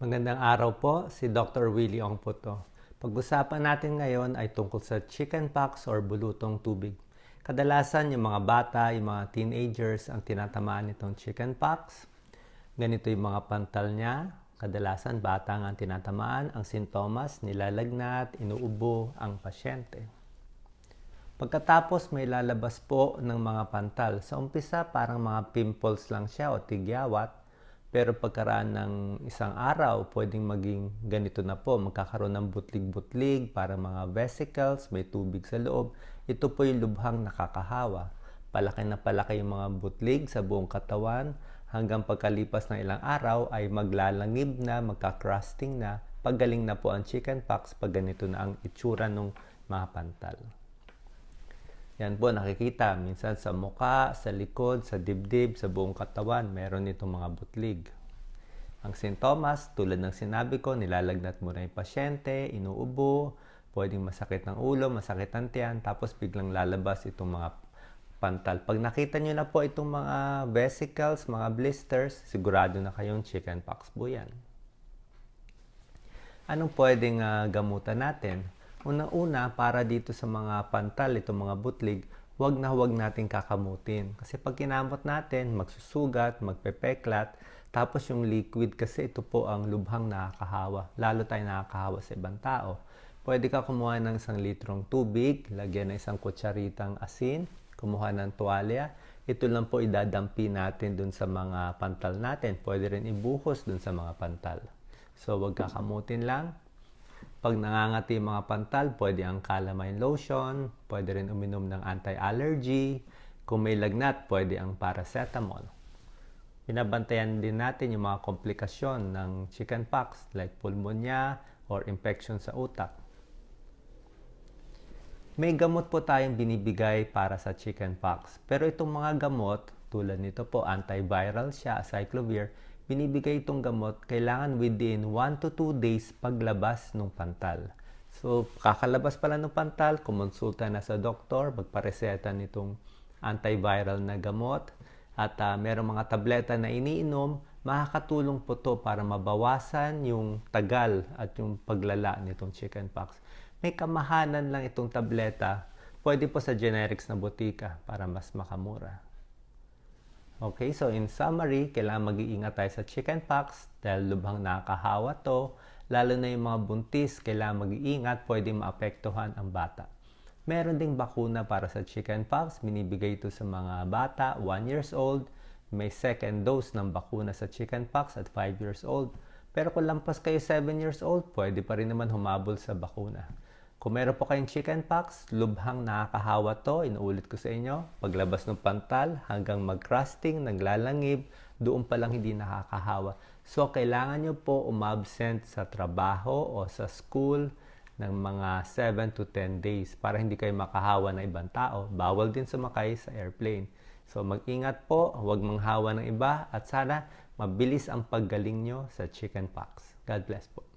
Magandang araw po, si Dr. Willie Ong po to. Pag-usapan natin ngayon ay tungkol sa chickenpox or bulutong tubig. Kadalasan yung mga bata, yung mga teenagers ang tinatamaan nitong chickenpox. Ganito yung mga pantal niya. Kadalasan bata ang tinatamaan. Ang sintomas, nilalagnat, inuubo ang pasyente. Pagkatapos may lalabas po ng mga pantal. Sa umpisa parang mga pimples lang siya o tigyawat. Pero pagkaraan ng isang araw, pwedeng maging ganito na po. Magkakaroon ng butlig-butlig, para mga vesicles, may tubig sa loob. Ito po yung lubhang nakakahawa. Palaki na palaki yung mga butlig sa buong katawan. Hanggang pagkalipas ng ilang araw ay maglalangib na, magka-crusting na. Pagaling na po ang chickenpox pag ganito na ang itsura ng mga pantal. Yan po, nakikita minsan sa muka, sa likod, sa dibdib, sa buong katawan, meron itong mga butlig. Ang sintomas, tulad ng sinabi ko, nilalagnat mo na yung pasyente, inuubo, pwedeng masakit ng ulo, masakit ng tiyan, tapos biglang lalabas itong mga pantal. Pag nakita nyo na po itong mga vesicles, mga blisters, sigurado na kayong chickenpox po yan. Anong pwedeng uh, gamutan natin? Unang-una, para dito sa mga pantal, itong mga butlig, huwag na huwag natin kakamutin. Kasi pag kinamot natin, magsusugat, magpepeklat, tapos yung liquid kasi ito po ang lubhang nakakahawa. Lalo tayo nakakahawa sa ibang tao. Pwede ka kumuha ng isang litrong tubig, lagyan ng isang kutsaritang asin, kumuha ng tuwalya. Ito lang po idadampi natin dun sa mga pantal natin. Pwede rin ibuhos dun sa mga pantal. So, wag kakamutin lang. Pag nangangati mga pantal, pwede ang calamine lotion, pwede rin uminom ng anti-allergy. Kung may lagnat, pwede ang paracetamol. Binabantayan din natin yung mga komplikasyon ng chickenpox like pulmonya or infection sa utak. May gamot po tayong binibigay para sa chickenpox. Pero itong mga gamot, tulad nito po, antiviral siya, cyclovir, binibigay itong gamot, kailangan within 1 to 2 days paglabas ng pantal. So, kakalabas pala ng pantal, kumonsulta na sa doktor, magpareseta nitong antiviral na gamot, at uh, merong mga tableta na iniinom, makakatulong po to para mabawasan yung tagal at yung paglala nitong chickenpox. May kamahanan lang itong tableta, pwede po sa generics na butika para mas makamura. Okay, so in summary, kailangan mag-iingat tayo sa chickenpox dahil lubhang nakakahawa to. Lalo na yung mga buntis, kailangan mag-iingat, pwede maapektuhan ang bata. Meron ding bakuna para sa chickenpox, binibigay ito sa mga bata, 1 years old. May second dose ng bakuna sa chickenpox at 5 years old. Pero kung lampas kayo 7 years old, pwede pa rin naman humabol sa bakuna. Kung meron po kayong chickenpox, lubhang nakakahawa to, inuulit ko sa inyo, paglabas ng pantal hanggang mag-crusting, naglalangib, doon pa lang hindi nakakahawa. So, kailangan nyo po umabsent sa trabaho o sa school ng mga 7 to 10 days para hindi kayo makahawa ng ibang tao. Bawal din sumakay sa airplane. So, mag-ingat po, huwag manghawa ng iba at sana mabilis ang paggaling nyo sa chickenpox. God bless po.